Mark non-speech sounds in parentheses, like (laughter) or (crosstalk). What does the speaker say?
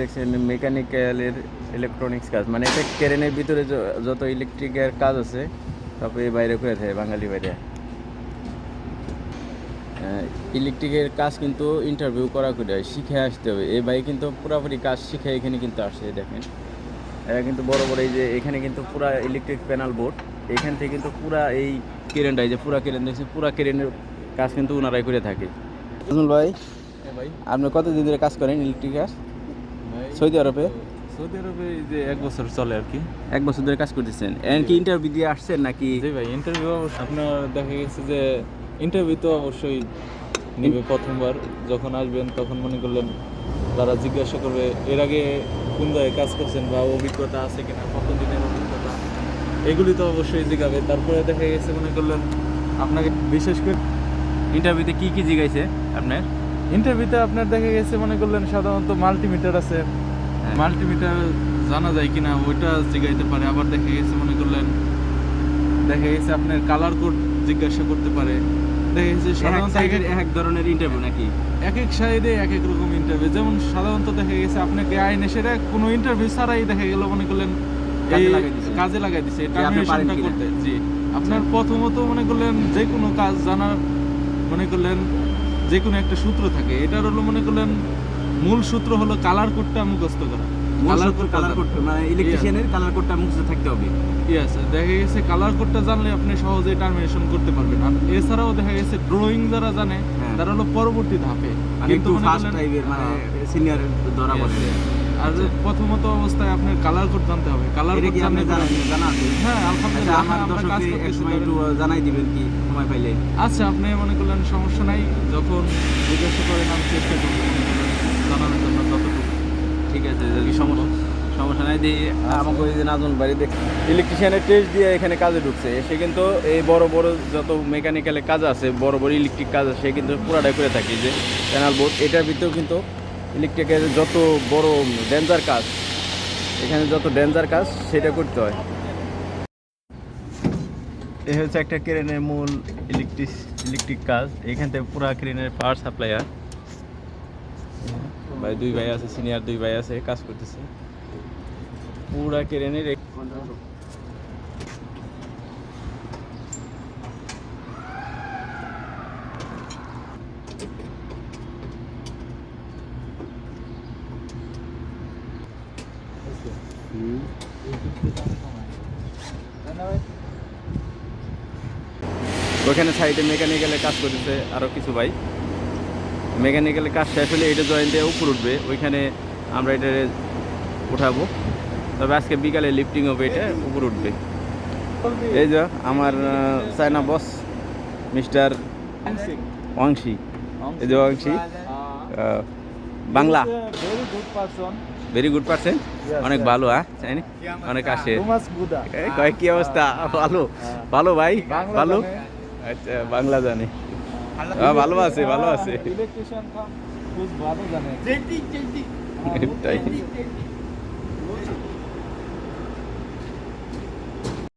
দেখছেন মেকানিক্যালের ইলেকট্রনিক্স কাজ। মানে এটা ক্রেনের ভিতরে যত ইলেকট্রিকের কাজ আছে এই বাইরে করে থাকে বাঙালি বাইরে। ইলেকট্রিকের কাজ কিন্তু ইন্টারভিউ করা করে হয় শিখে আসতে হবে। এই ভাই কিন্তু পুরোপুরি কাজ শিখে এখানে কিন্তু আসছে দেখেন। এরা কিন্তু বড় বড় এই যে এখানে কিন্তু পুরা ইলেকট্রিক প্যানেল বোর্ড এখান থেকে কিন্তু পুরা এই কেরেনটা এই যে পুরা কেরেন দেখছি পুরা কেরেনের কাজ কিন্তু ওনারাই করে থাকে। ভাই ভাই। আপনি কতদিন ধরে কাজ করেন ইলেকট্রিক কাজ সৌদি আরবে? সৌদি আরবে এই যে এক বছর চলে আর কি। এক বছর ধরে কাজ করতেছেন। এর কি ইন্টারভিউ দিয়ে আসছেন নাকি? জি ভাই ইন্টারভিউ আপনার দেখা গেছে যে ইন্টারভিউ তো অবশ্যই নেবে প্রথমবার। যখন আসবেন তখন মনে করলেন তারা জিজ্ঞাসা করবে এর আগে কোন জায়গায় কাজ করছেন বা অভিজ্ঞতা আছে কিনা? কত দিনের অভিজ্ঞতা? এগুলি তো অবশ্যই জিজ্ঞাবে তারপরে দেখা গেছে মনে করলেন আপনাকে বিশেষ করে ইন্টারভিউতে কি কি জিজ্ঞাসা আপনার? ইন্টারভিউতে আপনার দেখা গেছে মনে করলেন সাধারণত মাল্টিমিটার আছে। হ্যাঁ। মাল্টিমিটার জানা যায় কিনা ওইটা জিজ্ঞাইতে পারে। আবার দেখা গেছে মনে করলেন দেখা গেছে আপনার কালার কোড জিজ্ঞাসা করতে পারে। দেখা গেছে সাধারণত এক ধরনের ইন্টারভিউ নাকি? এক এক সাইডে এক এক রকম ইন্টারভিউ যেমন সাধারণত দেখা গেছে আপনাকে আইন এসে কোনো ইন্টারভিউ ছাড়াই দেখা গেল মনে করলেন কাজে লাগাই দিছে। টার্মিনেশনটা করতে। জি। আপনার প্রথমত মনে করলেন যে কোনো কাজ জানার মনে করলেন যে কোনো একটা সূত্র থাকে এটার হলো মনে করলেন মূল সূত্র হলো কালার কোডটা মুখস্থ করা কালার code কালার কোড মানে ইলেকট্রিশিয়ানের কালার কোডটা মুখস্থ থাকতে হবে ইয়েস দেখা গেছে কালার কোডটা জানলে আপনি সহজে টার্মিনেশন করতে পারবেন আর এছাড়াও দেখা গেছে ড্রয়িং যারা জানে হ্যাঁ। তারা হলো পরবর্তী ধাপে মানে কিন্তু ফার্স্ট টাইপের মানে হ্যাঁ। সিনিয়র ধরা Yes, পড়ছে yes. আর প্রথমত অবস্থায় আপনার কালার কোড জানতে হবে। কালার কোড জানেন? জানা আছে। হ্যাঁ আচ্ছা আলহামদুলিল্লাহ আমার হ্যাঁ, আমরা কাজ দর্শককে এক সময় একটু জানাই দিবেন কি সময় পাইলে। আচ্ছা আপনি মনে করলেন সমস্যা নাই। যখন জিজ্ঞাসা করেন আমি চেষ্টা করব জানানোর জন্য যতটুকু। ঠিক আছে যদি সমস্যা সমস্যা নাই দিয়ে আমাকে ওই যে নাজমুল বাড়ি দেখ ইলেকট্রিশিয়ানের টেস্ট দিয়ে এখানে কাজে ঢুকছে। সে কিন্তু এই বড় বড় যত মেকানিক্যালের কাজ আছে বড় বড় ইলেকট্রিক কাজ আছে সে কিন্তু পুরাটাই করে থাকে। যে প্যানেল বোর্ড এটার ভিতরেও কিন্তু ইলেকট্রিকের যত বড় ডেঞ্জার কাজ, এখানে যত ডেঞ্জার কাজ, সেটা করতে হয়। এ হচ্ছে একটা ক্রেনের মূল ইলেকট্রিক ইলেকট্রিক কাজ। এখান থেকে পুরা ক্রেনের পাওয়ার সাপ্লাই হয় ভাই, দুই ভাই আছে, সিনিয়র দুই ভাই আছে, কাজ করতেছে। পুরা ক্রেনের ওখানে সাইডে মেকানিক্যালের কাজ করতেছে আরও কিছু ভাই। মেকানিক্যালের কাজ শেষ হলে এটা জয়েন দিয়ে উপর উঠবে ওইখানে আমরা এটা উঠাবো। তবে আজকে বিকালে লিফটিং হবে এটা উপর উঠবে। এই যে আমার চায়না বস মিস্টার ওয়াংশি। এই যে Wangshi. Ah, Bangla. Very good person very good percent অনেক ভালো হ্যাঁ? চাইনি অনেক আসে। কয়েক কয় কি অবস্থা? ভালো? ভালো ভাই? ভালো? আচ্ছা বাংলা জানে। হ্যাঁ, ভালো আছে ভালো আছে। ইলেকট্রিশিয়ান খুব ভালো জানে। এটাই (laughs)